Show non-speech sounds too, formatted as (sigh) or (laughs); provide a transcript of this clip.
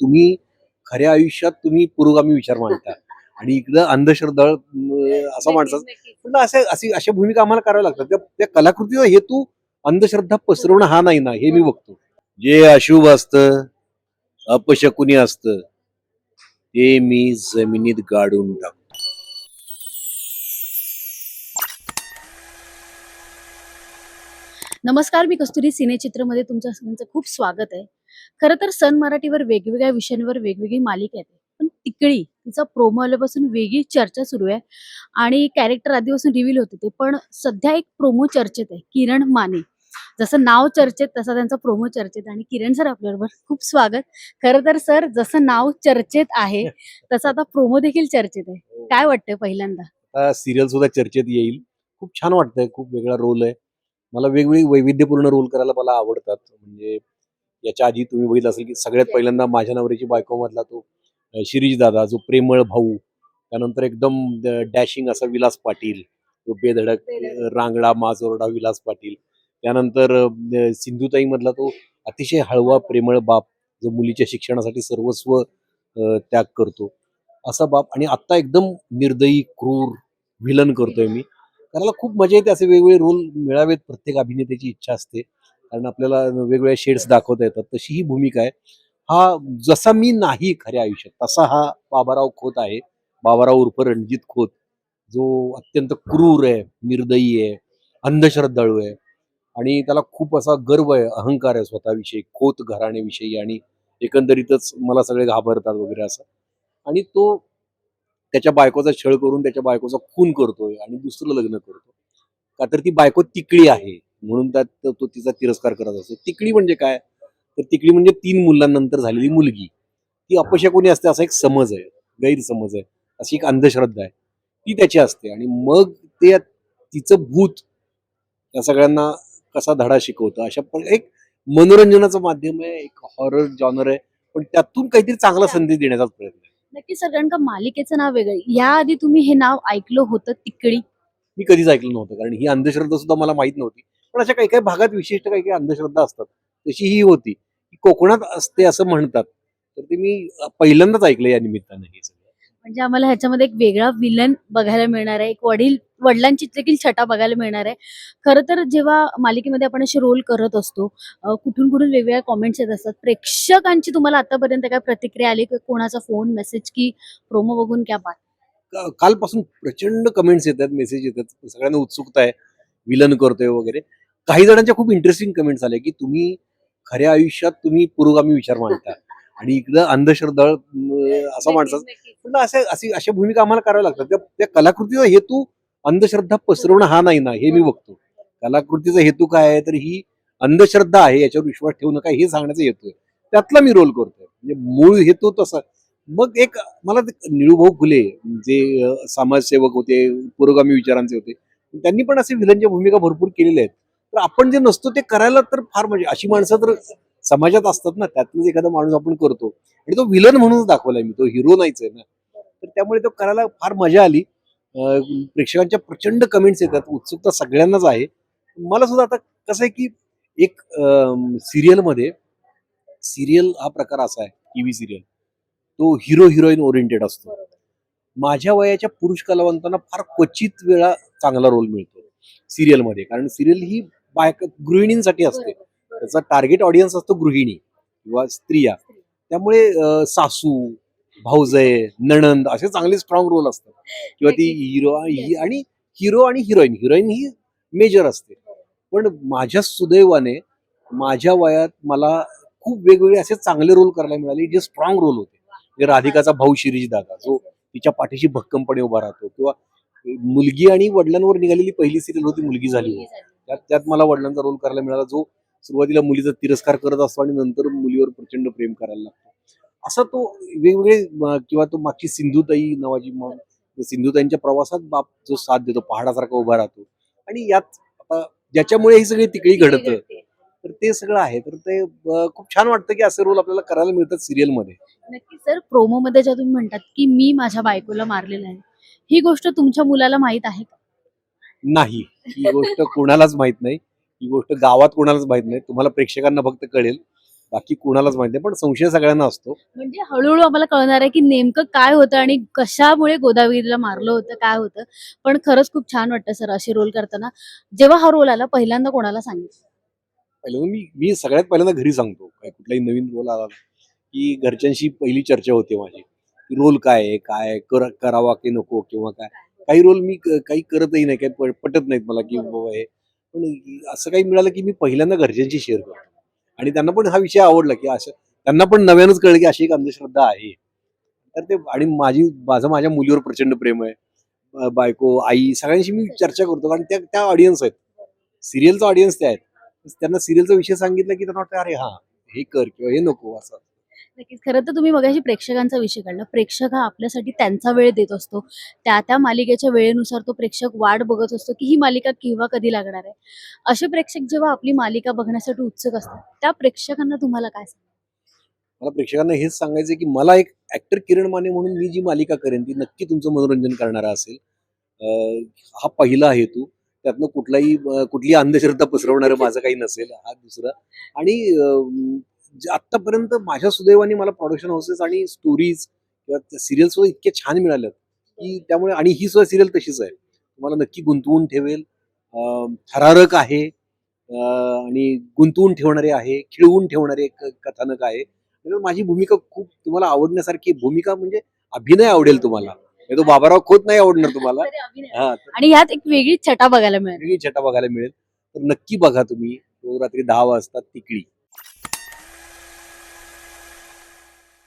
तुम्ही खऱ्या आयुष्यात तुम्ही पुरोगामी विचार मांडता. आणि इकडं अंधश्रद्धा असा माणसा पण असे अशी अशा भूमिका आम्हाला कराव्या लागतात. त्या- त्या कलाकृतीचा हेतू अंधश्रद्धा पसरवणं हा नाही ना हे मी बघतो. जे अशुभ असतं अपशकुनी असतं ते मी जमिनीत गाडून टाकतो. नमस्कार मी कस्तुरी सिनेचित्रमध्ये तुमच्या सगळ्यांचं खूप स्वागत आहे. खरं तर सन मराठीवर वेगवेगळ्या विषयांवर वेगवेगळी मालिका येते. पण तिकडी तिचा प्रोमो आल्यापासून वेगळी चर्चा सुरू आहे. आणि कॅरेक्टर आधीपासून रिव्हील होते ते. पण सध्या एक प्रोमो चर्चेत आहे किरण माने. जसं नाव चर्चेत तसा त्यांचा प्रोमो चर्चेत. आणि किरण सर आपल्याबरोबर खूप स्वागत. खरं तर सर जसं नाव चर्चेत आहे (laughs) तसं आता प्रोमो देखील चर्चेत आहे. काय वाटतंय पहिल्यांदा? सिरियल सुद्धा चर्चेत येईल. खूप छान वाटतंय खूप वेगळा रोल आहे. मला वेगवेगळी वैविध्यपूर्ण रोल करायला मला आवडतात. म्हणजे याच्या आधी तुम्ही बघितलं असेल की सगळ्यात पहिल्यांदा माझ्या नवऱ्याची बायको मधला तो शिरीष दादा जो प्रेमळ भाऊ त्यानंतर एकदम डॅशिंग असा विलास पाटील तो बेधडक रांगडा माजोरडा विलास पाटील. त्यानंतर सिंधुताई मधला तो अतिशय हळवा प्रेमळ बाप जो मुलीच्या शिक्षणासाठी सर्वस्व त्याग करतो. असा बाप आणि आता एकदम निर्दयी क्रूर व्हिलन करतोय मी. करायला खूप मजा येते असे वेगवेगळे रोल मिळावेत प्रत्येक अभिनेत्याची इच्छा असते. कारण आपल्याला वेगवेगळ्या शेड्स दाखवता येतात तशी ही भूमिका आहे. हा जसा मी नाही खऱ्या आयुष्यात तसा हा बाबाराव खोत आहे. बाबाराव उर्फ रणजित खोत जो अत्यंत क्रूर आहे निर्दयी आहे अंधश्रद्धाळू आहे. आणि त्याला खूप असा गर्व आहे अहंकार आहे स्वतःविषयी खोत घराण्याविषयी आणि एकंदरीतच मला सगळे घाबरतात वगैरे असं. आणि तो त्याच्या बायकोचा छळ करून त्याच्या बायकोचा खून करतोय आणि दुसरं लग्न करतो का तर ती बायको तिकडी आहे. म्हणून त्यात तो तिचा तिरस्कार करत असतो. तिकडी म्हणजे काय? तर तिकडी म्हणजे तीन मुलांनंतर झालेली मुलगी. ती अपशकुनी असते असा एक समज आहे गैरसमज आहे. अशी एक अंधश्रद्धा आहे. ती त्याची असते आणि मग ते तिचं भूत या सगळ्यांना कसा धडा शिकवतं अशा पण एक मनोरंजनाचं माध्यम आहे एक हॉरर जॉनर आहे. पण त्यातून काहीतरी चांगला संदेश देण्याचा प्रयत्न आहे. नक्कीच सर कारण का मालिकेचं नाव वेगळं आहे. याआधी तुम्ही हे नाव ऐकलं होतं तिकडी? मी कधीच ऐकलं नव्हतं कारण ही अंधश्रद्धा सुद्धा मला माहीत नव्हती. पण अशा काही काही भागात विशिष्ट काही काही अंधश्रद्धा असतात. तशी ही होती. की कोकणात असते असं म्हणतात. तर ते मी पहिल्यांदाच ऐकलं या निमित्तानं हे सगळं. म्हणजे आम्हाला ह्याच्यामध्ये एक वेगळा विलन बघायला मिळणार आहे. एक वडील वडिलांची देखील छटा बघायला मिळणार आहे. खरं तर जेव्हा मालिकेमध्ये आपण असे रोल करत असतो कुठून कुठून वेगवेगळ्या कॉमेंट्स येत असतात. प्रेक्षकांची तुम्हाला आतापर्यंत काय प्रतिक्रिया आली? की कोणाचा फोन मेसेज की प्रोमो बघून क्या बात? कालपासून प्रचंड कमेंट्स येतात मेसेज येतात. सगळ्यांना उत्सुकता आहे. विलन करतोय वगैरे. काही जणांच्या खूप इंटरेस्टिंग कमेंट्स आले की तुम्ही खऱ्या आयुष्यात तुम्ही पुरोगामी विचार मांडता. (laughs) आणि इकडं अंधश्रद्धा असा माणसा पण असे अशी अशा भूमिका आम्हाला कराव्या लागतात. त्या कलाकृतीचा हेतू अंधश्रद्धा पसरवणं हा नाही ना हे मी बघतो. कलाकृतीचा हेतू काय आहे? तर ही अंधश्रद्धा आहे याच्यावर विश्वास ठेवू नका हे सांगण्याचा हेतू आहे. त्यातला मी रोल करतोय. म्हणजे मूळ हेतू तसा. मग एक मला निळूभाऊ फुले जे समाजसेवक होते पुरोगामी विचारांचे होते त्यांनी पण असे विलनच्या भूमिका भरपूर केलेल्या आहेत. तर आपण जे नसतो ते करायला तर फार म्हणजे अशी माणसं तर समाजात असतात ना त्यातलंच एखादा माणूस आपण करतो. आणि तो विलन म्हणूनच दाखवलाय मी तो हिरो नाहीच आहे ना. तर त्यामुळे तो करायला फार मजा आली. प्रेक्षकांच्या प्रचंड कमेंट्स येतात उत्सुकता सगळ्यांनाच आहे. मला सुद्धा आता कसं आहे की एक सिरियलमध्ये सिरियल हा प्रकार असा आहे टीव्ही सिरियल तो हिरो हिरोईन ओरिएंटेड असतो. माझ्या वयाच्या पुरुष कलावंतांना फार क्वचित वेळा चांगला रोल मिळतो सिरियलमध्ये कारण सिरियल ही बायक गृहिणींसाठी असते. त्याचा टार्गेट ऑडियन्स असतो गृहिणी किंवा स्त्रिया. त्यामुळे सासू भाऊजय नणंद असे चांगले स्ट्रॉंग रोल असतात. किंवा ती हिरो आणि हिरो आणि हिरोईन हिरोईन ही मेजर असते. पण माझ्या सुदैवाने माझ्या वयात मला खूप वेगवेगळे असे चांगले रोल करायला मिळाले जे स्ट्रॉंग रोल होते. म्हणजे राधिकाचा भाऊ शिरीष दादा जो तिच्या पाठीशी भक्कमपणे उभा राहतो. किंवा मुलगी आणि वडिलांवर निघालेली पहिली सिरियल होती मुलगी झाली होती. त्यात त्यात मला वडिलांचा रोल करायला मिळाला जो सुरुवातीला मुलीचा तिरस्कार करत असतो आणि नंतर मुलीवर प्रचंड प्रेम करायला लागतो. असा तो वेगवेगळे किंवा तो मागची सिंधुताई नावाची सिंधुताईंच्या प्रवासात बाप जो साथ देतो पहाडासारखा उभा राहतो. आणि यात आता ज्याच्यामुळे ही सगळी तिकडी घडतं तर ते सगळं आहे. तर ते खूप छान वाटतं की असे रोल आपल्याला करायला मिळतात सिरियलमध्ये नक्की सर प्रोमो मध्ये जेव्हा तुम्ही म्हणतात की मी माझ्या बायकोला मारलेलं आहे ही गोष्ट तुमच्या मुलाला माहीत आहे का? नाही. ही गोष्ट कोणालाच माहीत नाही. ही गोष्ट गावात कोणालाच माहीत नाही. तुम्हाला प्रेक्षकांना फक्त कळेल. बाकी कुणालाच माहिती नाही. पण संशय सगळ्यांना असतो. म्हणजे हळूहळू आम्हाला कळणार आहे की नेमकं काय होतं आणि कशामुळे गोदावरीला मारलं होतं काय होतं. पण खरंच खूप छान वाटतं सर असे रोल करताना. जेव्हा हा रोल आला पहिल्यांदा कोणाला सांगितलं? पहिल्यांदा मी मी सगळ्यात पहिल्यांदा घरी सांगतो. काय कुठलाही नवीन रोल आला की घरच्यांशी पहिली चर्चा होते माझी. रोल काय आहे काय करावा की नको किंवा काय. काही रोल मी काही करतही नाही काही पटत नाहीत मला की बाबा हे. पण असं काही मिळालं की मी पहिल्यांदा घरच्यांशी शेअर करतो. आणि त्यांना पण हा विषय आवडला की असं त्यांना पण नव्यानंच कळलं की अशी एक अंधश्रद्धा आहे. तर ते आणि माझी माझं माझ्या मुलीवर प्रचंड प्रेम आहे. बायको आई सगळ्यांशी मी चर्चा करतो. कारण त्या त्या ऑडियन्स आहेत. सिरियलचा ऑडियन्स त्या आहेत. त्यांना सिरियलचा विषय सांगितलं की त्यांना वाटतं अरे हा हे कर किंवा हे नको असं. नक्कीच. खरं तर तुम्ही मगाशी प्रेक्षकांचा विषय काढला. प्रेक्षक हा आपल्यासाठी त्यांचा वेळ देत असतो. त्या त्या मालिकेच्या वेळेनुसार तो प्रेक्षक वाट बघत असतो की ही मालिका केव्हा कधी लागणार आहे. असे प्रेक्षक जेव्हा आपली मालिका बघण्यासाठी उत्सुक असतात त्या प्रेक्षकांना तुम्हाला काय सांगाल? मला प्रेक्षकांना हेच सांगायचं की मला एक ऍक्टर किरण माने म्हणून मी जी मालिका करेन ती नक्की तुमचं मनोरंजन करणारा असेल. हा पहिला हेतू त्यातनं कुठलाही कुठली अंधश्रद्धा पसरवणारं (laughs) माझं काही नसेल हा दुसरा. आणि आत्तापर्यंत माझ्या सुदैवाने मला प्रोडक्शन हाऊसेस आणि स्टोरीज किंवा सिरियल्स सुद्धा इतके छान मिळाल्यात की त्यामुळे आणि ही सुद्धा सिरियल तशीच आहे. तुम्हाला नक्की गुंतवून ठेवेल. थरारक आहे. आणि गुंतवून ठेवणारे आहे खिळवून ठेवणारे एक कथानक आहे. माझी भूमिका खूप तुम्हाला आवडण्यासारखी. भूमिका म्हणजे अभिनय आवडेल तुम्हाला. तो बाबाराव खोत नाही आवडणार तुम्हाला. हा आणि ह्यात एक वेगळी छटा बघायला मिळेल. वेगळी छटा बघायला मिळेल. तर नक्की बघा तुम्ही. रोज रात्री दहा वाजता तिकडी.